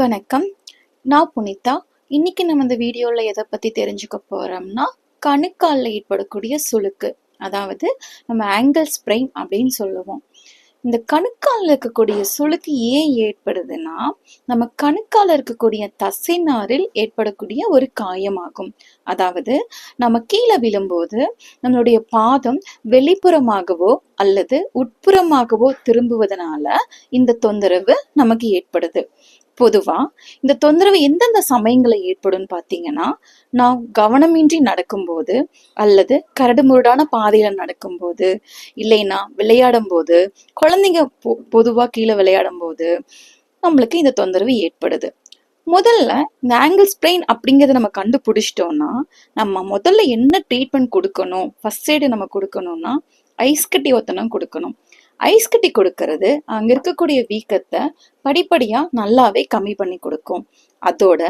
வணக்கம். நான் புனிதா. இன்னைக்கு நம்ம இந்த வீடியோவில் எதை பற்றி தெரிஞ்சுக்க போகிறோம்னா கணுக்காலில் ஏற்படக்கூடிய சுளுக்கு அதாவது நம்ம ஆங்கிள் ஸ்ப்ரெயின் அப்படின்னு சொல்லுவோம். இந்த கணுக்காலில் இருக்கக்கூடிய சுளுக்கு ஏன் ஏற்படுதுன்னா நம்ம கணுக்கால் இருக்கக்கூடிய தசைநாரில் ஏற்படக்கூடிய ஒரு காயமாகும். அதாவது நம்ம கீழே விழும்போது நம்மளுடைய பாதம் வெளிப்புறமாகவோ அல்லது உட்புறமாகவோ திரும்புவதனால இந்த தொந்தரவு நமக்கு ஏற்படுது. பொதுவா இந்த தொந்தரவு எந்தெந்த சமயங்களை ஏற்படும் பார்த்தீங்கன்னா நான் கவனமின்றி நடக்கும்போது அல்லது கரடுமுரடான பாதையில நடக்கும்போது இல்லைன்னா விளையாடும் போது குழந்தைங்க பொ பொதுவா கீழே விளையாடும் போது நம்மளுக்கு இந்த தொந்தரவு ஏற்படுது. முதல்ல இந்த ஆங்கிள் ஸ்ப்ரெயின் அப்படிங்கிறத நம்ம கண்டுபிடிச்சிட்டோம்னா நம்ம முதல்ல என்ன ட்ரீட்மெண்ட் கொடுக்கணும்? ஃபர்ஸ்ட் எய்டு நம்ம கொடுக்கணும்னா ஐஸ் கட்டி ஒத்தனம் கொடுக்கணும். ஐஸ் கட்டி கொடுக்கறது அங்க இருக்கக்கூடிய வீக்கத்தை படிப்படியா நல்லாவே கம்மி பண்ணி கொடுக்கும். அதோட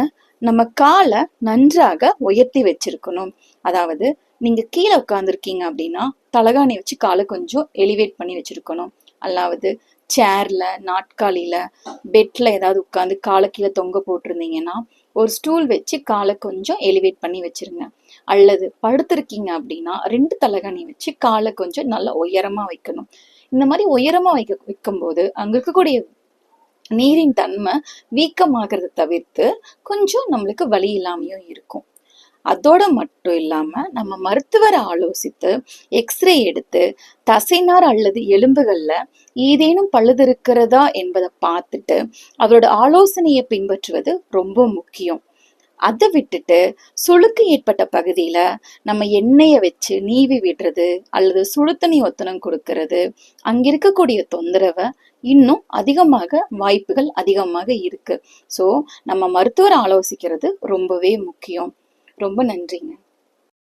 நம்ம காலை நன்றாக உயர்த்தி வச்சிருக்கணும். அதாவது நீங்க கீழே உட்காந்துருக்கீங்க அப்படின்னா தலகாணி வச்சு காலை கொஞ்சம் எலிவேட் பண்ணி வச்சிருக்கணும். அல்லாவது சேர்ல நாட்காலியில பெட்ல ஏதாவது உட்காந்து காலை கீழே தொங்க போட்டிருந்தீங்கன்னா ஒரு ஸ்டூல் வச்சு காலை கொஞ்சம் எலிவேட் பண்ணி வச்சிருங்க. அல்லது படுத்திருக்கீங்க அப்படின்னா ரெண்டு தலைகணி வச்சு காலை கொஞ்சம் நல்லா உயரமா வைக்கணும். இந்த மாதிரி உயரமா வைக்க வைக்கும்போது அங்க இருக்கக்கூடிய நீரின் தன்மை வீக்கமாகிறத தவிர்த்து கொஞ்சம் நம்மளுக்கு வலி இல்லாமையும் இருக்கும். அதோட மட்டும் இல்லாம நம்ம மருத்துவரை ஆலோசித்து எக்ஸ்ரே எடுத்து தசைநார் அல்லது எலும்புகள்ல ஏதேனும் பழுது இருக்கிறதா என்பதை பார்த்துட்டு அவரோட ஆலோசனையை பின்பற்றுவது ரொம்ப முக்கியம். அதை விட்டுட்டு சுளுக்கு ஏற்பட்ட பகுதியில நம்ம எண்ணெயை வச்சு நீவி விடுறது அல்லது சுடுதண்ணி ஒத்தனம் கொடுக்கறது அங்கே இருக்கக்கூடிய தொந்தரவை இன்னும் அதிகமாக வாய்ப்புகள் அதிகமாக இருக்கு. ஸோ நம்ம மருத்துவர் ஆலோசிக்கிறது ரொம்பவே முக்கியம். ரொம்ப நன்றிங்க.